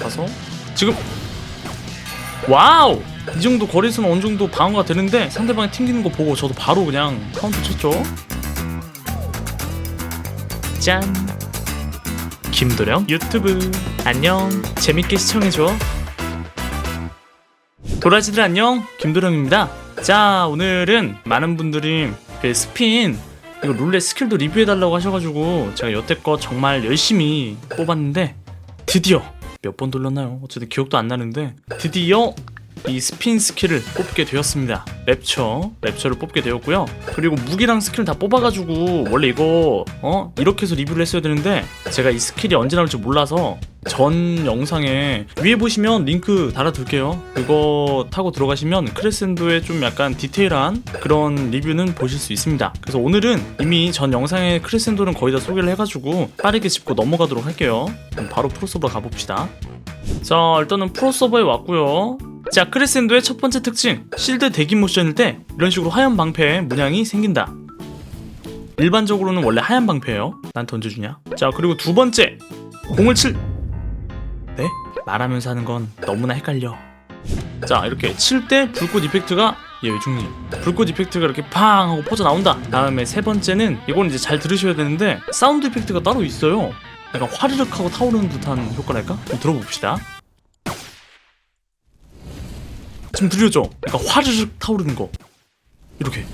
가서? 지금 와우! 이 정도 거리수는 어느 정도 방어가 되는데 상대방이 튕기는 거 보고 저도 바로 그냥 카운터 쳤죠? 짠! 김도령? 유튜브! 안녕! 재밌게 시청해줘! 도라지들 안녕! 김도령입니다! 자 오늘은 많은 분들이 그 스핀 이거 룰렛 스킬도 리뷰해달라고 하셔가지고 제가 여태껏 정말 열심히 뽑았는데 드디어 몇 번 돌렸나요? 어쨌든 기억도 안 나는데 드디어 이 스핀 스킬을 뽑게 되었습니다. 랩처, 랩처를 뽑게 되었고요. 그리고 무기랑 스킬 다 뽑아가지고 원래 이거 어 이렇게 해서 리뷰를 했어야 되는데 제가 이 스킬이 언제 나올지 몰라서 전 영상에 위에 보시면 링크 달아둘게요. 그거 타고 들어가시면 크레센도의 좀 약간 디테일한 그런 리뷰는 보실 수 있습니다. 그래서 오늘은 이미 전 영상에 크레센도는 거의 다 소개를 해가지고 빠르게 짚고 넘어가도록 할게요. 그럼 바로 프로서버 가봅시다. 자 일단은 프로 서버에 왔고요 자 크레센도의 첫 번째 특징. 실드 대기 모션일 때 이런 식으로 하얀 방패에 문양이 생긴다. 일반적으로는 원래 하얀 방패예요. 난 던져주냐? 자 그리고 두 번째. 공을 칠. 네? 말하면서 하는 건 너무나 헷갈려. 자 이렇게 칠 때 불꽃 이펙트가 예 외중님 불꽃 이펙트가 이렇게 팡 하고 퍼져 나온다. 다음에 세 번째는 이건 이제 잘 들으셔야 되는데 사운드 이펙트가 따로 있어요. 약간 화르륵 하고 타오르는 듯한 효과랄까? 들어봅시다 지금 들렸죠? 약간 화르륵 타오르는 거. 이렇게.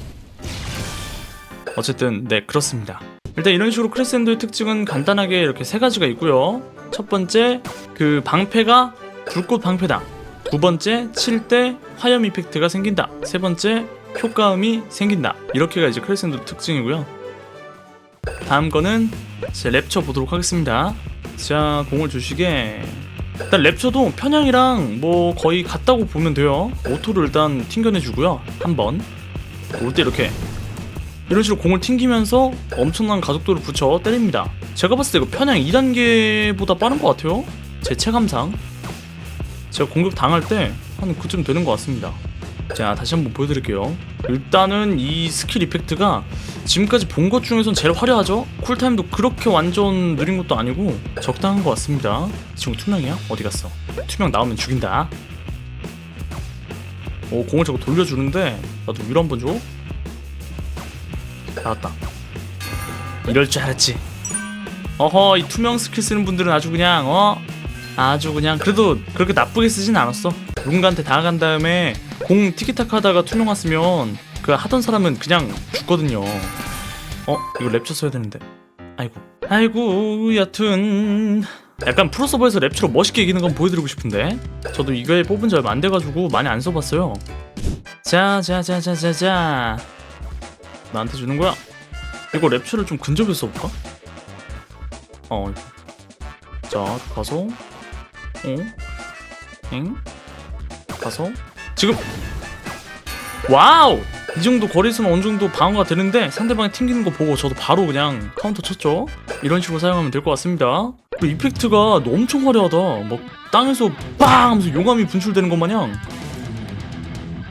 어쨌든 네 그렇습니다. 일단 이런 식으로 크레센도의 특징은 간단하게 이렇게 세 가지가 있고요. 첫 번째 그 방패가 불꽃 방패다. 두 번째 칠 때 화염 이펙트가 생긴다. 세 번째 효과음이 생긴다. 이렇게가 이제 크레센도 특징이고요. 다음 거는 제 랩처 보도록 하겠습니다. 자 공을 주시게 일단 랩처도 편향이랑 뭐 거의 같다고 보면 돼요. 오토를 일단 튕겨내주고요. 한번. 올 때 이렇게. 이런 식으로 공을 튕기면서 엄청난 가속도를 붙여 때립니다. 제가 봤을 때 이거 편향 2단계보다 빠른 것 같아요. 제 체감상. 제가 공격 당할 때 한 그쯤 되는 것 같습니다 자 다시 한번 보여드릴게요. 일단은 이 스킬 이펙트가 지금까지 본 것 중에선 제일 화려하죠? 쿨타임도 그렇게 완전 느린 것도 아니고 적당한 것 같습니다. 지금 투명이야? 어디 갔어? 투명 나오면 죽인다. 오 공을 자꾸 돌려주는데 나도 위로 한번 줘. 나왔다. 이럴 줄 알았지. 어허 이 투명 스킬 쓰는 분들은 아주 그냥 어? 아주 그냥 그래도 그렇게 나쁘게 쓰진 않았어. 누군가한테 다가간 다음에 공 티키타카 하다가 투명 왔으면 그 하던 사람은 그냥 죽거든요. 어 이거 랩처 써야 되는데. 아이고. 아이고 여튼. 약간 프로 서버에서 랩처로 멋있게 이기는 건 보여드리고 싶은데. 저도 이거에 뽑은 지 얼마 안 돼가지고 많이 안 써봤어요. 자자자자자자. 나한테 주는 거야? 이거 랩처를 좀 근접해서 써볼까? 어 자, 가서. 어? 엥? 가서 지금 와우! 이 정도 거리수는 어느 정도 방어가 되는데 상대방이 튕기는 거 보고 저도 바로 그냥 카운터 쳤죠. 이런 식으로 사용하면 될 것 같습니다. 그리고 이펙트가 엄청 화려하다. 막 땅에서 빵 하면서 용암이 분출되는 것 마냥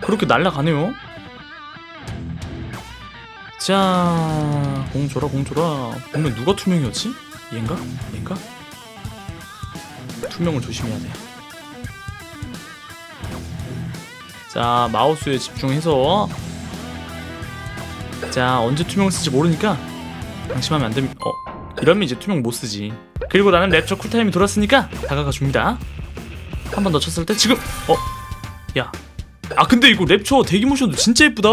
그렇게 날아가네요. 자, 공 줘라, 공 줘라. 분명 누가 투명이었지? 얘인가? 얘인가? 투명을 조심해야 돼. 자, 마우스에 집중해서. 자, 언제 투명을 쓸지 모르니까 방심하면 안 됩니다. 어, 이러면 이제 투명 못 쓰지. 그리고 나는 랩처 쿨타임이 돌았으니까 다가가 줍니다. 한 번 더 쳤을 때 지금 어, 야, 아 근데 이거 랩처 대기 모션도 진짜 예쁘다.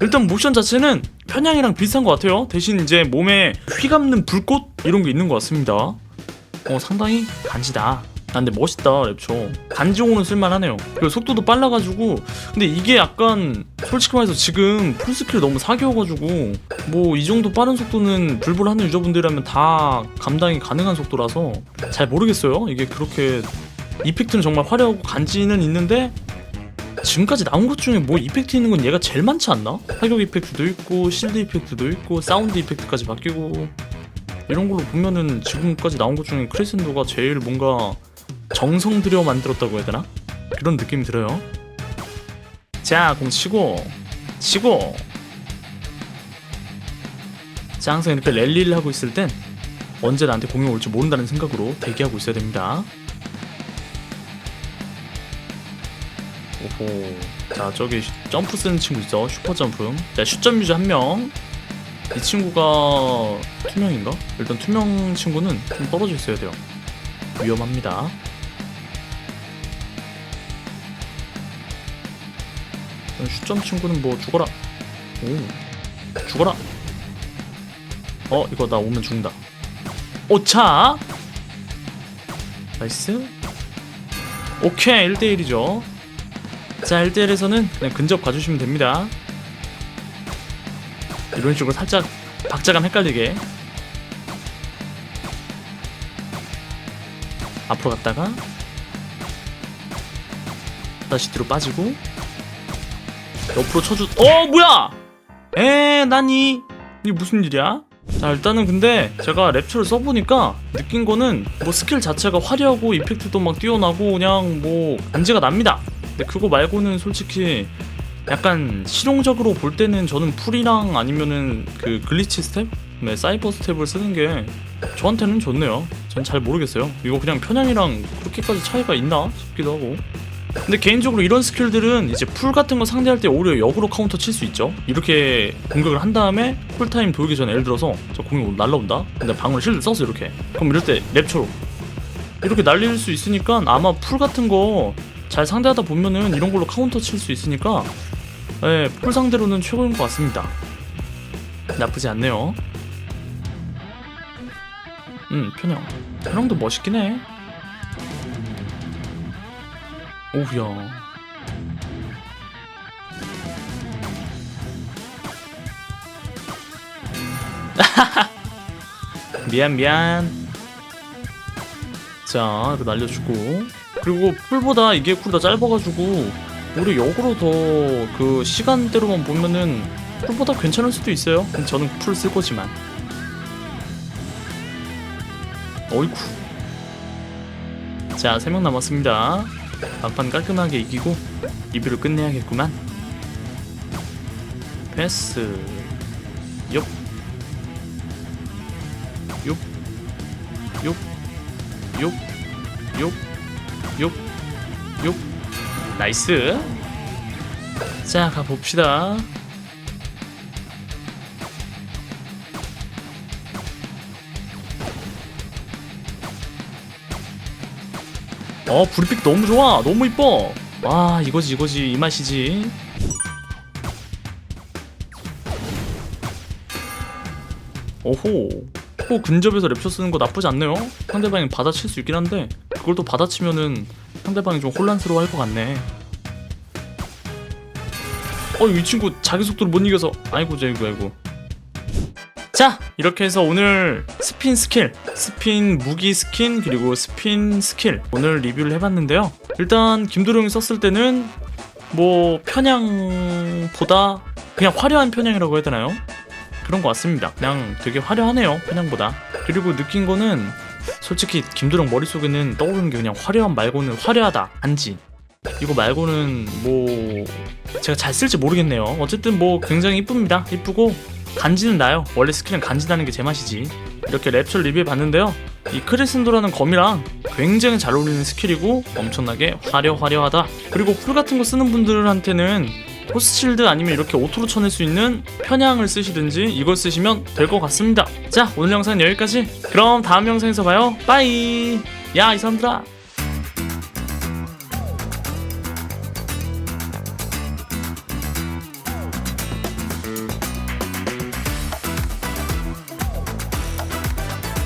일단 모션 자체는 편향이랑 비슷한 것 같아요. 대신 이제 몸에 휘감는 불꽃 이런 게 있는 것 같습니다. 어 상당히 간지다. 아 근데 멋있다 랩처 간지용으로는 쓸만하네요. 그리고 속도도 빨라가지고. 근데 이게 약간 솔직히 말해서 지금 풀스킬 너무 사기여가지고 뭐 이 정도 빠른 속도는 불불하는 유저분들이라면 다 감당이 가능한 속도라서 잘 모르겠어요. 이게 그렇게 이펙트는 정말 화려하고 간지는 있는데 지금까지 나온 것 중에 뭐 이펙트 있는 건 얘가 제일 많지 않나? 타격 이펙트도 있고 실드 이펙트도 있고 사운드 이펙트까지 바뀌고 이런 걸로 보면은 지금까지 나온 것 중에 크레센도가 제일 뭔가 정성 들여 만들었다고 해야 되나? 그런 느낌이 들어요. 자, 공 치고 치고 자, 항상 이렇게 랠리를 하고 있을 땐 언제 나한테 공이 올지 모른다는 생각으로 대기하고 있어야 됩니다. 오호. 자 저기 슈- 점프 쓰는 친구 있어. 슈퍼 점프. 자 슛점 유저 한 명. 이 친구가 투명인가? 일단 투명 친구는 좀 떨어져 있어야 돼요. 위험합니다. 슛점 친구는 뭐 죽어라. 오, 죽어라. 어, 이거 나 오면 죽는다. 오차. 나이스. 오케이, 1대1이죠. 자, 1대1에서는 그냥 근접 가주시면 됩니다. 이런 식으로 살짝 박자감 헷갈리게. 앞으로 갔다가 다시 뒤로 빠지고 옆으로 쳐주 어 뭐야 에 나니 이게 무슨 일이야 자 일단은 근데 제가 랩처를 써보니까 느낀 거는 뭐 스킬 자체가 화려하고 이펙트도 막 뛰어나고 그냥 뭐 간지가 납니다 근데 그거 말고는 솔직히 약간 실용적으로 볼 때는 저는 풀이랑 아니면은 그 글리치 스텝? 네, 사이버 스텝을 쓰는 게 저한테는 좋네요. 전 잘 모르겠어요. 이거 그냥 편향이랑 그렇게까지 차이가 있나 싶기도 하고. 근데 개인적으로 이런 스킬들은 이제 풀 같은 거 상대할 때 오히려 역으로 카운터 칠 수 있죠. 이렇게 공격을 한 다음에 풀타임 돌기 전에 예를 들어서 저 공이 날라온다. 근데 방울 실드 써서 이렇게. 그럼 이럴 때 랩초로 이렇게 날릴 수 있으니까 아마 풀 같은 거 잘 상대하다 보면은 이런 걸로 카운터 칠 수 있으니까 예, 풀 상대로는 최고인 것 같습니다. 나쁘지 않네요. 음, 편형. 편형도 멋있긴 해. 오우야. 미안 미안. 자, 이거 날려주고. 그리고 풀보다 이게 쿨이 더 짧아가지고 우리 역으로 더 그 시간대로만 보면은 풀보다 괜찮을 수도 있어요. 저는 풀 쓸 거지만. 어이쿠. 자, 3명 남았습니다. 반판 깔끔하게 이기고 리뷰를 끝내야겠구만. 패스. 욕. 욕. 욕. 욕. 욕. 욕. 욕. 나이스. 자, 가봅시다. 어, 불빛 너무 좋아. 너무 이뻐. 와, 이거지, 이거지. 이 맛이지. 오호. 또 근접에서 랩셔 쓰는 거 나쁘지 않네요. 상대방이 받아칠 수 있긴 한데 그걸 또 받아치면은 상대방이 좀 혼란스러워 할 것 같네. 어, 이 친구 자기 속도를 못 이겨서 아이고, 아이고, 아이고. 자, 이렇게 해서 오늘 스핀 스킬, 스핀 무기 스킨, 그리고 스핀 스킬 오늘 리뷰를 해봤는데요. 일단 김도령이 썼을 때는 뭐 편향보다 그냥 화려한 편향이라고 해야 되나요? 그런 것 같습니다. 그냥 되게 화려하네요, 편향보다. 그리고 느낀 거는 솔직히 김도령 머릿속에는 떠오르는 게 그냥 화려함 말고는 화려하다, 안지. 이거 말고는 뭐 제가 잘 쓸지 모르겠네요. 어쨌든 뭐 굉장히 이쁩니다. 이쁘고 간지는 나요. 원래 스킬은 간지나는 게 제 맛이지. 이렇게 랩철 리뷰해 봤는데요. 이 크레센도라는 검이랑 굉장히 잘 어울리는 스킬이고 엄청나게 화려화려하다. 그리고 풀 같은 거 쓰는 분들한테는 포스실드 아니면 이렇게 오토로 쳐낼 수 있는 편향을 쓰시든지 이걸 쓰시면 될 것 같습니다. 자 오늘 영상은 여기까지. 그럼 다음 영상에서 봐요. 빠이. 야 이 사람들아.